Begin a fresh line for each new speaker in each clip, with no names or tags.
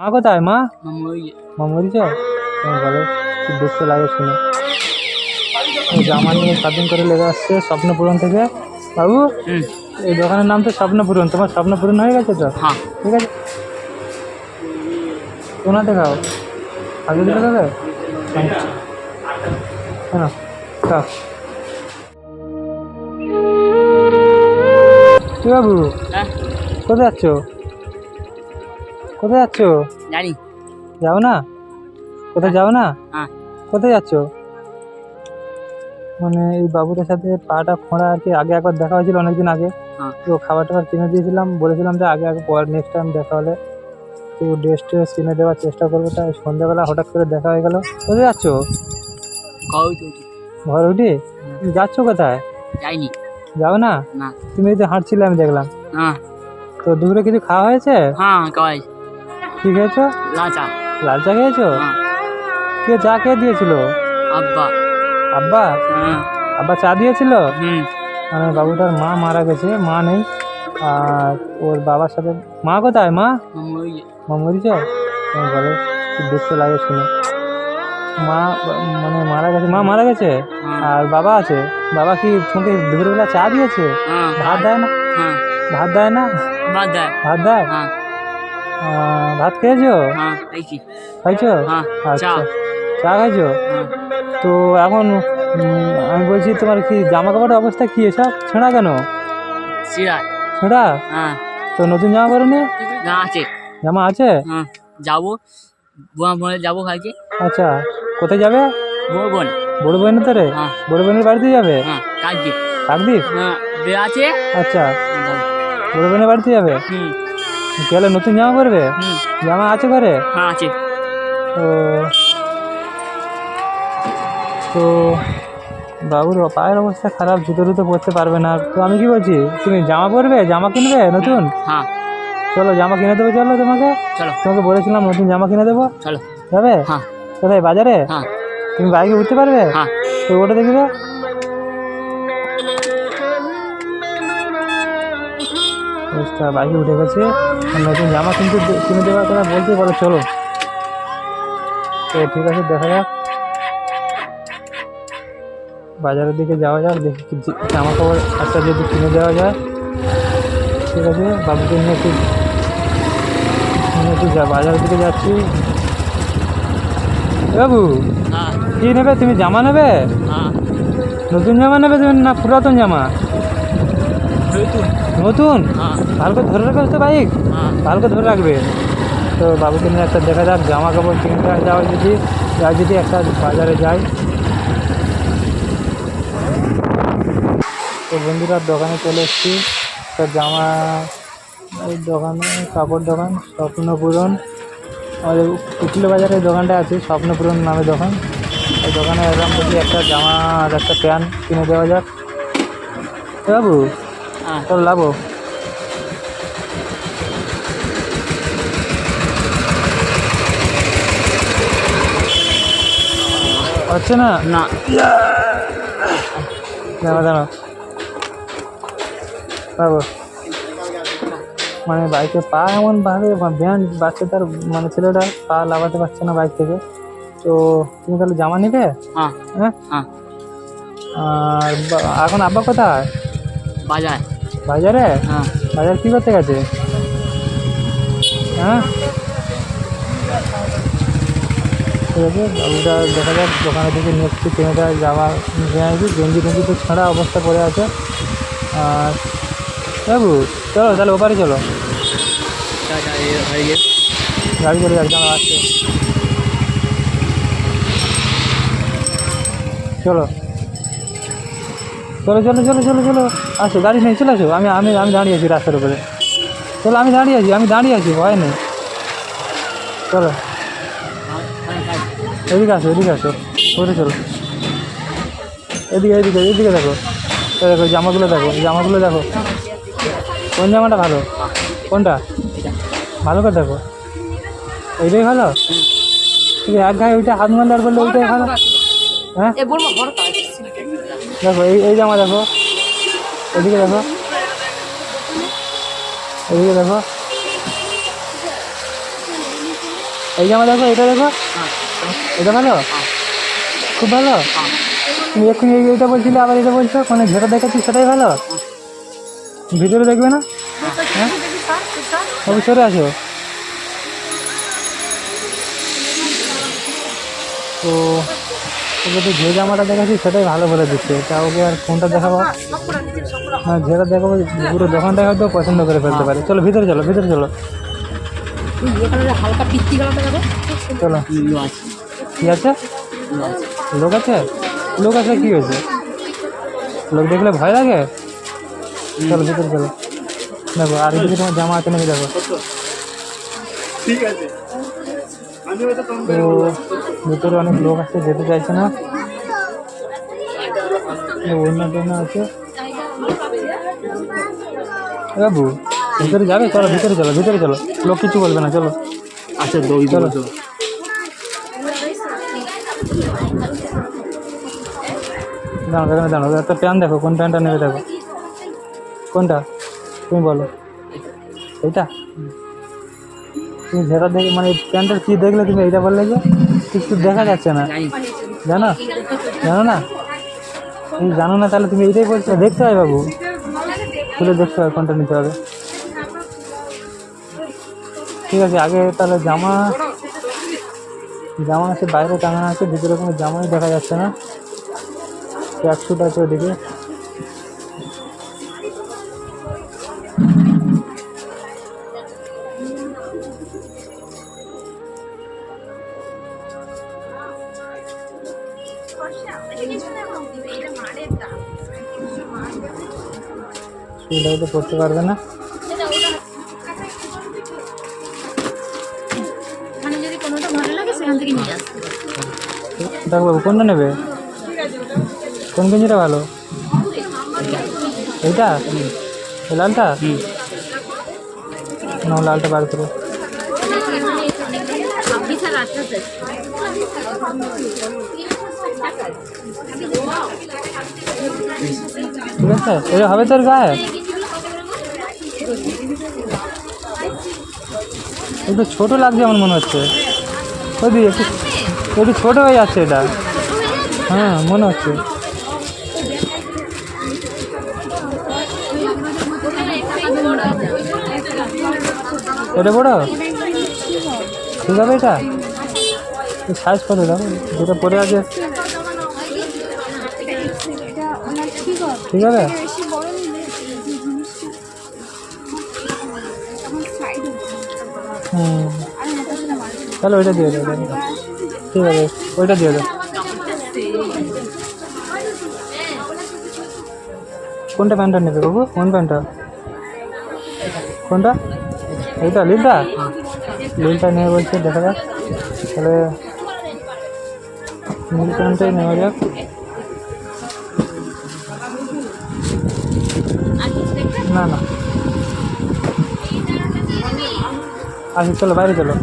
মা কোথায় মা? মা তুমি বলো কি দুঃখ লাগে শুনে। জামা নিয়ে শপিং করে লেগে আসছে স্বপ্নপূরণ থেকে। বাবু এই দোকানের নাম তো স্বপ্নপূরণ তোমার স্বপ্নপূরণ হয়ে গেছে তো?
হ্যাঁ।
ঠিক আছে। কোনাতে খাও? আগে দিতে হবে কেন খাও। কি বাবু?
হ্যাঁ।
কোথায় যাচ্ছ? কোথায় যাচ্ছ?
জানি।
যাও না? কোথায় যাও না?
হ্যাঁ।
কোথায় যাচ্ছ? মানে এই বাবুটার সাথে পাটা ফোঁড়া আর কি আগে একবার দেখা হয়েছিল অনেকদিন আগে।
হ্যাঁ।
তো খাবার টাবার কিনে দিয়েছিলাম। বলেছিলাম যে আগে আগে পর নেক্সট টাইম দেখা হলে তো ড্রেস ট্রেস কিনে দেওয়ার চেষ্টা করব। তাই সন্ধ্যাবেলা হঠাৎ করে দেখা হয়ে গেল। কোথায় যাচ্ছ?
তো
ঘর উঠি? যাচ্ছ কোথায়?
যাইনি।
যাও না? তুমি যে হাঁটছিলে আমি দেখলাম।
হ্যাঁ।
তো দুপুরে কিছু খাওয়া হয়েছে?
হ্যাঁ কই
কি খেয়েছো?
লাচা
লাল চা খেয়েছো?
হ্যাঁ।
কে চা খেয়ে দিয়েছিল?
আব্বা।
আব্বা?
হ্যাঁ।
আব্বা চা দিয়েছিল?
হুম।
মানে বাবুটার মা মারা গেছে মা নেই। আর ওর বাবার সাথে মা কোথায় মা? মা তুমি বলো দুঃখ লাগে শুনে। মা মানে মারা গেছে মা মারা গেছে?
হ্যাঁ।
আর বাবা আছে? বাবা কি তোমাকে দুপুরবেলা চা দিয়েছে? ভাত দেয় না? ভাত দেয় না?
বাদ দেয়।
ভাত দেয়? ভাত খেয়েছো?
হ্যাঁ খাইছো। হ্যাঁ
আচ্ছা
চা
খাইছো?
হ্যাঁ।
তো এখন আমি বলছি তোমার কি জামা কাপড়ের অবস্থা কি এসব? ছেঁড়া কেন? ছেঁড়া। তো নতুন জামা পরনি
না। আছে।
জামা আছে?
যাব। বোনে যাব খাইকে
আচ্ছা কোথায় যাবে?
বউ বোন।
বড় বোনের তোরে
হ্যাঁ।
বড় বোনের বাড়িতে যাবে?
কালকে।
কাকদ্বীপ
হ্যাঁ আছে।
আচ্ছা। বড় বোনের বাড়িতে যাবে?
হুম।
গেলে নতুন জামা পরবে? জামা আছে ঘরে?
হ্যাঁ আছে।
তো তো বাবুর পায়ের অবস্থা খারাপ জুতো জুতো পরতে পারবে না। তো আমি কি বলছি? তুমি জামা পরবে? জামা কিনবে? নতুন?
হ্যাঁ।
চলো জামা কিনে দেবো চলো তোমাকে।
চলো।
তোমাকে বলেছিলাম নতুন জামা কিনে দেবো।
চলো।
যাবে?
হ্যাঁ।
কোথায় বাজারে?
হ্যাঁ।
তুমি বাইকে উঠতে পারবে?
হ্যাঁ।
তো ওটা দেখবে। বাইকে উঠে গেছে। নতুন জামা কিন্তু কিনে দেওয়ার কথা বলতে বলো চলো। তো ঠিক আছে দেখা যাক। বাজারের দিকে যাওয়া যাক দেখি জামা কাপড় একটা যদি কিনে দেওয়া যায়। ঠিক আছে বাবুকে নিয়ে একটু একটু বাজারের দিকে যাচ্ছি। বাবু কি নেবে? তুমি জামা নেবে? নতুন জামা নেবে তুমি না পুরাতন জামা?
নতুন।
নতুন?
হ্যাঁ।
ভালো করে ধরে রাখবে তো বাইক।
হ্যাঁ।
ভালো করে ধরে রাখবে। তো বাবুকে নিয়ে একটা দেখা যাক জামা কাপড় কিনতে যাওয়া যদি যাই যদি একটা বাজারে যাই। তো বন্ধুরা দোকানে চলে এসেছি। তো জামা দোকানে কাপড় দোকান স্বপ্নপূরণ আমাদের উকিল বাজারে দোকানটা আছে স্বপ্নপূরণ নামে দোকান। এই দোকানে এলাম দেখি একটা জামা আর একটা প্যান্ট কিনে দেওয়া যাক। বাবু
হ্যাঁ।
তোর লাভ হচ্ছে না?
না।
দাঁড়া দাঁড়া মানে বাইকে পা এমন ভাবে ভ্যান বাচ্চাটার মানে ছেলেটা পা লাগাতে পারছে না বাইক থেকে। তো তুমি তাহলে জামা নেবে?
হ্যাঁ।
হ্যাঁ?
হ্যাঁ।
আর এখন আব্বা কোথায়?
বাজার।
বাজারে?
হ্যাঁ।
বাজার কি করতে গেছে? হ্যাঁ? ঠিক আছে বাবুটা দেখা যাক, দোকানে থেকে নিয়ে একটু কিনে দেওয়া জামা নিয়ে গেঞ্জি টেঞ্জি তো ছাড়া অবস্থা পড়ে আছে। আর বাবু, চলো তাহলে ওপারে চলো। গাড়ি চলে একদম আসছে। চলো। চলো চলো চলো চলো চলো। আসো, গাড়ি নেই চলে আসো। আমি আমি আমি দাঁড়িয়ে আছি রাস্তার উপরে। চলো, আমি দাঁড়িয়ে আছি, আমি দাঁড়িয়ে আছি, ভয় নেই। চলো। এদিকে আসো এদিকে আসো করে চলো এদিকে এদিকে এদিকে দেখো। দেখো জামাগুলো দেখো জামাগুলো দেখো। কোন জামাটা ভালো? কোনটা? ভালো করে দেখো। এইটাই ভালো? ঠিক এক গায়ে ওইটা হাত আর বললে ওইটাই ভালো? হ্যাঁ? দেখো এই এই জামা দেখো। এদিকে দেখো। এদিকে দেখো। এই জামা দেখো এটা দেখো।
হ্যাঁ।
এটা ভালো? খুব ভালো? তুমি এক্ষুনি এই- এইটা বলছিলে আবার এটা বলছো মানে যেটা দেখাচ্ছি সেটাই ভালো? ভিতরে দেখবে না? হ্যাঁ? সবই সরে আসো। তো ওকে তো যে জামাটা দেখাচ্ছি সেটাই ভালো বলে দিচ্ছে। তা ওকে আর ফোনটা দেখাবো? হ্যাঁ যেটা দেখাবো পুরো দোকানটা হয়তো পছন্দ করে ফেলতে পারে। চলো ভিতরে চলো ভিতরে চলো।
হালকা
চলো। কি আছে? লোক আছে? লোক আছে কি হয়েছে? লোক দেখলে ভয় লাগে? চলো ভিতরে চলো। দেখো আর এদিকে তোমার জামা আছে নাকি দেখো। তো ভিতরে অনেক লোক আছে যেতে চাইছে না। অন্য টন্য আছে। বাবু ভিতরে যাবে? চলো ভিতরে চলো ভিতরে চলো। লোক কিছু বলবে না চলো।
আচ্ছা দই
চলো।
দেবো
দাঁড়ো এখানে দাঁড়ো একটা প্যান্ট দেখো, কোন প্যান্টটা নেবে দেখো? কোনটা? তুমি বলো। এইটা? তুমি যেটা দেখে মানে প্যান্টের কী দেখলে তুমি এইটা বললে যে কিছু দেখা যাচ্ছে না।
জানো?
জানো না? তুমি জানো না, তাহলে তুমি এইটাই বলছো। দেখতে হয় বাবু। খুলে দেখতে হয় কোনটা নিতে হবে। ঠিক আছে, আগে তাহলে জামা জামা আছে, বাইরে টাঙানো আছে, ভিতরে কোনো জামাই দেখা যাচ্ছে না। ট্র্যাকস্যুট আছে ওদিকে সুবিধা হয়তো করতে পারবে না।
মানে
দেখ বাবু কোনটা নেবে? কোন গেঞ্জিটা ভালো? এইটা? এই লালটা? না লালটা বার করে। ঠিক আছে এটা হবে তোর গায়ে? একটু ছোট লাগছে আমার মনে হচ্ছে। একটু একটু ছোট হয়ে যাচ্ছে এটা। হ্যাঁ মনে হচ্ছে। এটা বড়? ঠিক হবে এটা? সাইজ কত দাও যেটা পরে আছে। ঠিক আছে? হুম। তাহলে ওইটা দিয়ে দেবো। ঠিক আছে, ওইটা দিয়ে দেবো। কোনটা প্যান্টটা নেবে বাবু? কোন প্যান্টটা? কোনটা? এইটা লিলটা লিলটা নিয়ে বলছে, দেখা যাক। তাহলে নীল প্যান্টটাই নেওয়া যাক। না না। আসি চলো, বাইরে চলো।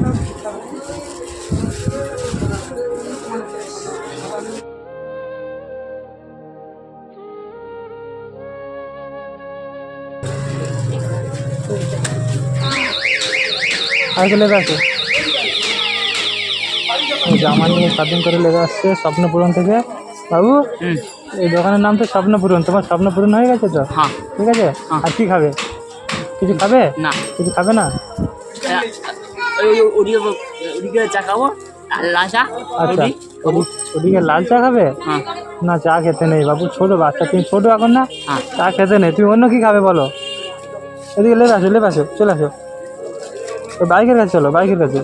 আর লেগে আছে। জামা নিয়ে শপিং করে লেগে আসছে স্বপ্নপূরণ থেকে। বাবু এই দোকানের নাম তো স্বপ্নপূরণ তোমার স্বপ্নপূরণ হয়ে গেছে তো?
হ্যাঁ।
ঠিক আছে?
হ্যাঁ।
আর কি খাবে? কিছু খাবে?
না।
কিছু খাবে না?
ওদিকে চা খাব
আচ্ছা।
ওদি
ওদি- ওদিকে লাল চা খাবে?
হ্যাঁ।
না চা খেতে নেই বাবু ছোট বাচ্চা তুমি ছোট এখন না?
হ্যাঁ।
চা খেতে নেই তুমি অন্য কি খাবে বলো? এদিকে লেবে আসো লেবে আসো চলে আসো। বাইকের কাছে চলো বাইকের কাছে।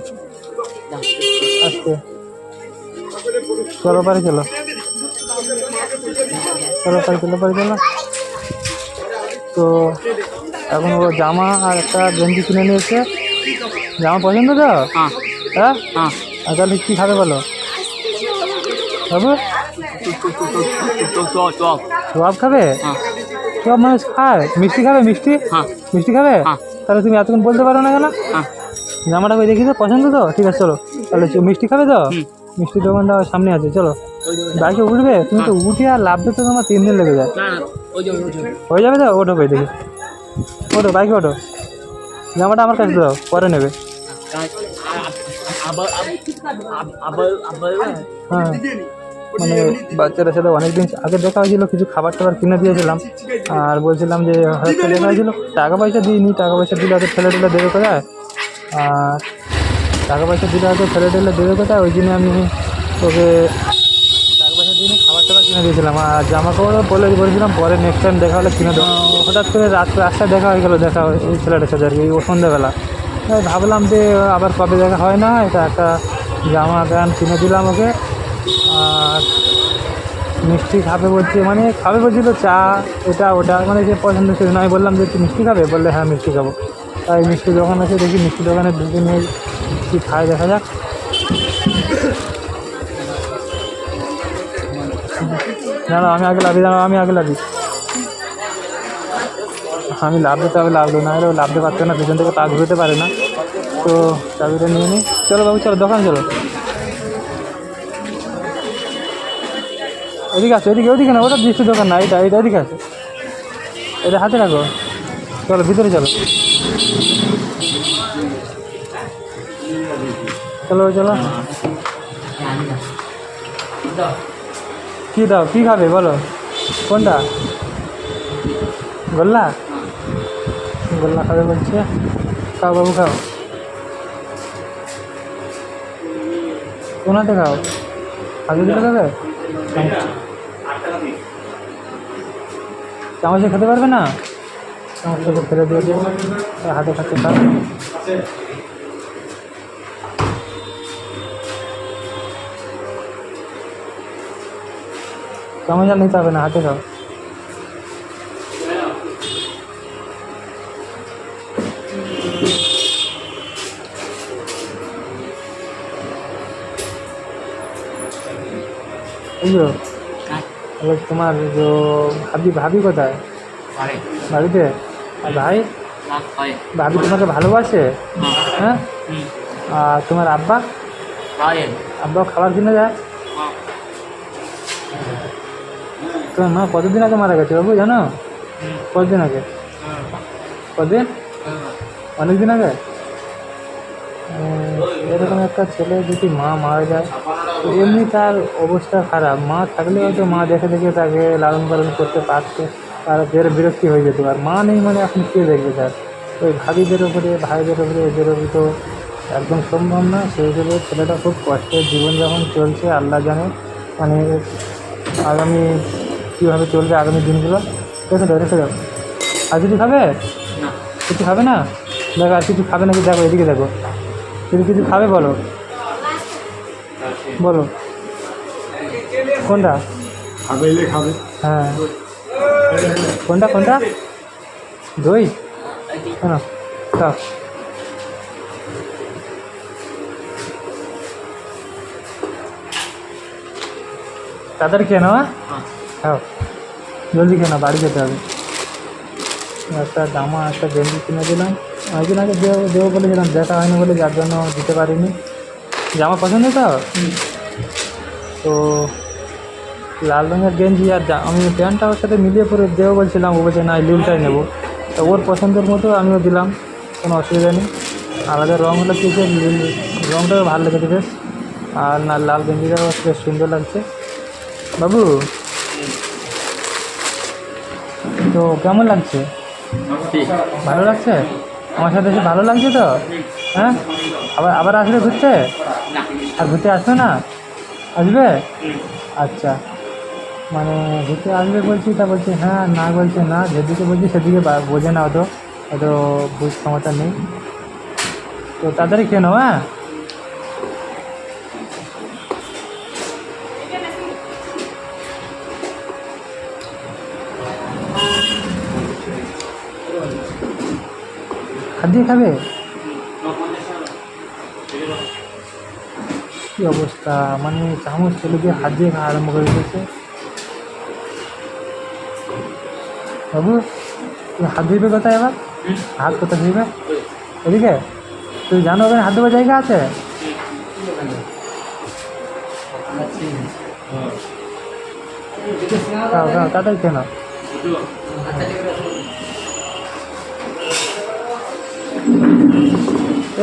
আজকে চলো পারে চলো। চলো পারে চলো পারে চলো। তো এখন ও জামা আর একটা গেঞ্জি কিনে নিয়েছে। জামা পছন্দ তো?
হ্যাঁ।
হ্যাঁ?
হ্যাঁ।
তাহলে কী খাবে বলো? বাবু
চপ চপ চপ
সব খাবে?
হ্যাঁ।
সব মানুষ খায়। মিষ্টি খাবে মিষ্টি?
হ্যাঁ।
মিষ্টি খাবে। তাহলে তুমি এতক্ষণ বলতে পারো না কেন? জামাটা কই দেখি তো পছন্দ তো? ঠিক আছে চলো। তাহলে মিষ্টি খাবে তো?
হুম।
মিষ্টির দোকানটা সামনে আছে চলো। বাইকে উঠবে? তুমি তো উঠে আর লাভতে তো তোমার তিন দিন লেগে যায়। হয়ে যাবে তো? ওঠো কই দেখি। ওঠো বাইকে ওঠো। জামাটা আমার কাছে দাও পরে নেবে। হ্যাঁ। মানে বাচ্চাদের সাথে অনেকদিন আগে দেখা হয়েছিল কিছু খাবার টাবার কিনে দিয়েছিলাম। আর বলছিলাম যে হয়তো দেখা হয়েছিল। টাকা পয়সা দিইনি টাকা পয়সা দিলে হয়তো ছেলে টেলে দেবে কোথায়? আর টাকা পয়সা দিলে হয়তো ছেলে টেলে দেবে কোথায়? ওই জন্য আমি তোকে টাকা পয়সা দিইনি খাবার টাবার কিনে দিয়েছিলাম। আর জামা কাপড়ও বলে বলেছিলাম, পরে নেক্সট টাইম দেখা হলে কিনে দেবো। হঠাৎ করে রাত্রে রাস্তায় দেখা হয়ে গেলো, দেখা ওই ছেলেটার সাথে আর কি, ও সন্ধ্যেবেলা ভাবলাম যে আবার কবে দেখা হয় না, এটা একটা জামা প্যান্ট কিনে দিলাম ওকে। আর মিষ্টি খাবে বলছে মানে খাবে বলছিল চা, এটা ওটা মানে যে পছন্দ ছিল না আমি বললাম যে, তুই মিষ্টি খাবে? বললে হ্যাঁ মিষ্টি খাব। তাই মিষ্টি দোকান আছে, দেখি মিষ্টি দোকানে ঢুকে নিয়ে কী খায় দেখা যাক। না আমি আগে লাভি জানো আমি আগে লাভি আমি লাভ দিতে হবে লাভ না হলে ও লাভতে পারতো না, পিছন থেকে পা ঘুরতে পারে না। তো চাবিটা নিয়ে নিই চলো বাবু, চলো, দোকান চলো। এদিকে আছে এদিকে, ওদিকে না, ওটা মিষ্টির দোকান না এটা এটা এদিকে আছে এটা হাতে রাখো। চলো, ভিতরে চলো। চলো চলো। কী দাও, কী খাবে বলো? কোনটা? গোল্লা? গোল্লা খাবে বলছে। খাও বাবু, খাও। কোনাতে খাও? আগে দিলে খাবে? চামচে খেতে পারবে না? চামচটাকে ফেলে দিয়ে হাতে খাচ্ছে খাও চামচ নিতে হবে না হাতে খাও বুঝলো তাহলে তোমার যে ভাবি ভাবি কোথায়? বাড়িতে? আর ভাই? ভাবি তোমাকে ভালোবাসে? হ্যাঁ? আর তোমার আব্বা? আব্বা খাবার কিনে যায়
হ্যাঁ
তোমার মা কতদিন আগে মারা গেছে বাবু জানো? কতদিন আগে?
হুম
কতদিন
হুম
অনেক দিন আগে? এরকম একটা ছেলে যদি মা মারা যায় এমনি তার অবস্থা খারাপ। মা থাকলে হয়তো মা দেখে দেখে তাকে লালন পালন করতে পারতো তার বের বিরক্তি হয়ে যেত। আর মা নেই মানে এখন কে দেখবে তার? ওই ভাবিদের ওপরে ভাইদের ওপরে এদের ওপরে তো একদম সম্ভব না। সেই হিসেবে ছেলেটা খুব কষ্টের জীবনযাপন চলছে আল্লাহ জানে। মানে আগামী কীভাবে চলবে আগামী দিনগুলো? রেখে দাও রেখে দাও আর কিছু খাবে? কিছু খাবে না? দেখো আর কিছু খাবে নাকি? দেখো এদিকে দেখো। যদি কিছু খাবে বলো। বলো। কোনটা?
খাবে খাবে।
হ্যাঁ। কোনটা কোনটা? দই? কেন খাও। তাড়াতাড়ি কেন হ্যাঁ
হ্যাঁ।
খাও। জলদি কেন, বাড়ি যেতে হবে। একটা জামা, একটা গেঞ্জি কিনে দিলাম। অনেকদিন আগে দেবো দেবো বলেছিলাম দেখা হয়নি বলে যার জন্য দিতে পারিনি। জামা পছন্দ তো? তো লাল রঙের গেঞ্জি আর আমি প্যান্টটা ওর সাথে মিলিয়ে পরে দেবো বলছিলাম, ও বলছে, না লিলটাই নেব। তো ওর পছন্দের মতো আমিও দিলাম, কোনো অসুবিধা নেই। আলাদা রঙ হলে কি নীল রঙটাও ভালো লেগেছে বেশ। আর না, লাল গেঞ্জিটাও বেশ সুন্দর লাগছে। বাবু তো কেমন লাগছে? ভালো লাগছে? আমার সাথে এসে ভালো লাগছে তো? হ্যাঁ? আবার আবার আসবে ঘুরতে? আর ঘুরতে আসবে না? আসবে? আচ্ছা। মানে ঘুরতে আসবে বলছি তা বলছি হ্যাঁ না বলছে না। যেদিকে বলছি সেদিকে বোঝে না অত অত বুঝ ক্ষমতা নেই। তো তাড়াতাড়ি খেয়ে নাও হ্যাঁ? দিয়ে খাবে? কী অবস্থা? মানে চামচ চলে দিয়ে হাত দিয়ে খাওয়া আরম্ভ করে দিয়েছে। বাবু তুমি হাত ধুইবে কোথায় এবার হাত কোথায় ধুইবে? এদিকে? তুই জানো ওখানে হাত ধোবার জায়গা আছে? খাও তাড়াতাড়ি কেন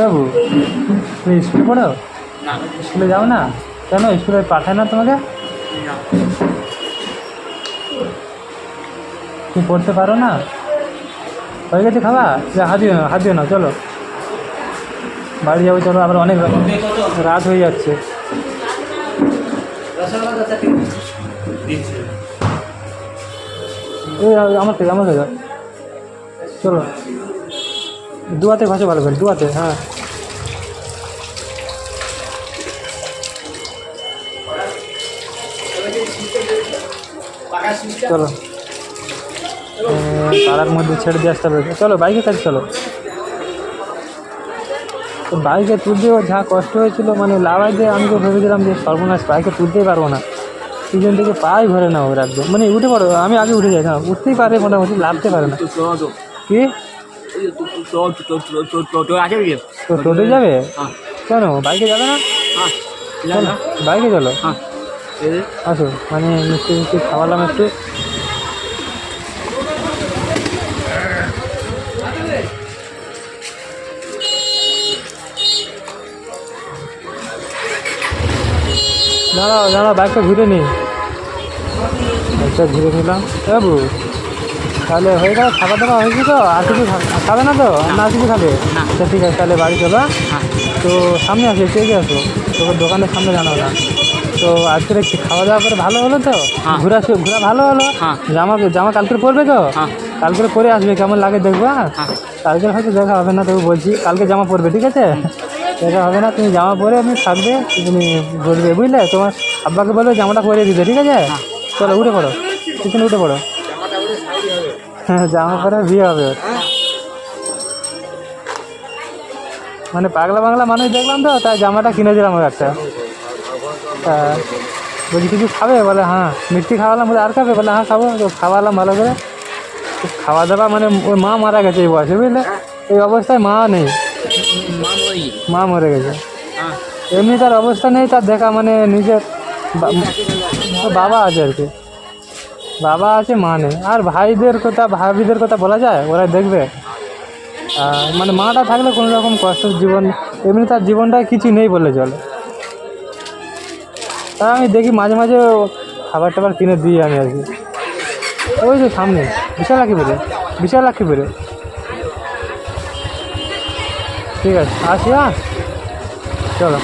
বাবু তুমি স্কুল পড়ো?
না।
স্কুলে যাও না? কেন স্কুলে পাঠায় না তোমাকে? তুমি পড়তে পারো না? হয়ে গেছে খাওয়া? যা হাত দিও না হাত দিও না চলো। বাড়ি যাব চলো আবার অনেক রাত- রাত হয়ে যাচ্ছে। আমার থেকে আমার থেকে। চলো। দুয়াতে ঘষে ভালো করে দুয়াতে হ্যাঁ। চলো। পাড়ার মধ্যে ছেড়ে দিয়ে আসতে হবে। চলো বাইকে কাছে চলো। তো বাইকে তুলতে ওর যা কষ্ট হয়েছিল মানে লাভাই দিয়ে আমি তো ভেবেছিলাম যে সর্বনাশ বাইকে তুলতেই পারব না। পিছন থেকে পাই ভরে না ওর একদম। মানে উঠে পারো আমি আগে উঠে যাই না উঠতেই পারে মোটামুটি লাভতে পারে না। কি? টোটো যাবে?
হ্যাঁ।
কেন বাইকে যাবে না?
হ্যাঁ
বাইকে চলো।
হ্যাঁ।
আসো মানে মিষ্টি মিষ্টি খাওয়ালাম একটু। দাঁড়াও দাঁড়াও বাইকটা ঘুরে নি বাইকটা ঘুরে নিলাম। বাবু তাহলে হয়ে গেল খাবার দাবার হয়েছে তো? আর কিছু খাবে না তো? না কিছু খাবে? আচ্ছা ঠিক আছে তাহলে বাড়ি চলো। হ্যাঁ? তো সামনে আসো এগিয়ে আসো? তোকে দোকানের সামনে জানাও না। তো আজকের একটু খাওয়া দাওয়া করে ভালো হলো তো?
হ্যাঁ।
ঘোরা ঘোরা ভালো হলো?
হ্যাঁ।
জামা জামা কালকে পরবে তো?
হ্যাঁ।
কালকে পরে আসবে কেমন লাগে দেখব? কালকে হয়তো দেখা হবে না তবু বলছি কালকে জামা পরবে ঠিক আছে? দেখা হবে না তুমি জামা পরে আমি থাকবে তুমি বলবে বুঝলে? তোমার আব্বাকে বলবে জামাটা পরে দিতে ঠিক আছে? চলো উঠে পড়ো। পিছনে উঠে পড়ো। হ্যাঁ জামা পরে বিয়ে হবে। মানে পাগলা বাংলা মানুষ দেখলাম তো তাই জামাটা কিনে দিলাম একটা। তা বলছি, কিছু খাবে? বলে হ্যাঁ মিষ্টি খাওয়ালাম। বলে, আর খাবে? বলে হ্যাঁ খাব। তো খাওয়ালাম ভালো করে। খাওয়া দাওয়া মানে ওর মা মারা গেছে এই বয়সে, বুঝলে? এই অবস্থায় মা নেই।
মা মরে
গেছে। এমনি তার অবস্থা নেই, তার দেখা মানে নিজের বাবা আছে আর কি। বাবা আছে, মা নেই। আর ভাইদের কথা, ভাবিদের কথা বলা যায়? ওরা দেখবে। মানে মাটা থাকলে কোনো রকম কষ্ট, জীবন, এমনি তার জীবনটায় কিছু নেই বলে চলে। তা আমি দেখি মাঝে মাঝে খাবার টাবার কিনে দিই আমি আর কি। ওই যে সামনে বিশাল রাখি বেরে বিশাল লাখি বেরে ঠিক আছে, আসি হ্যাঁ? চলো।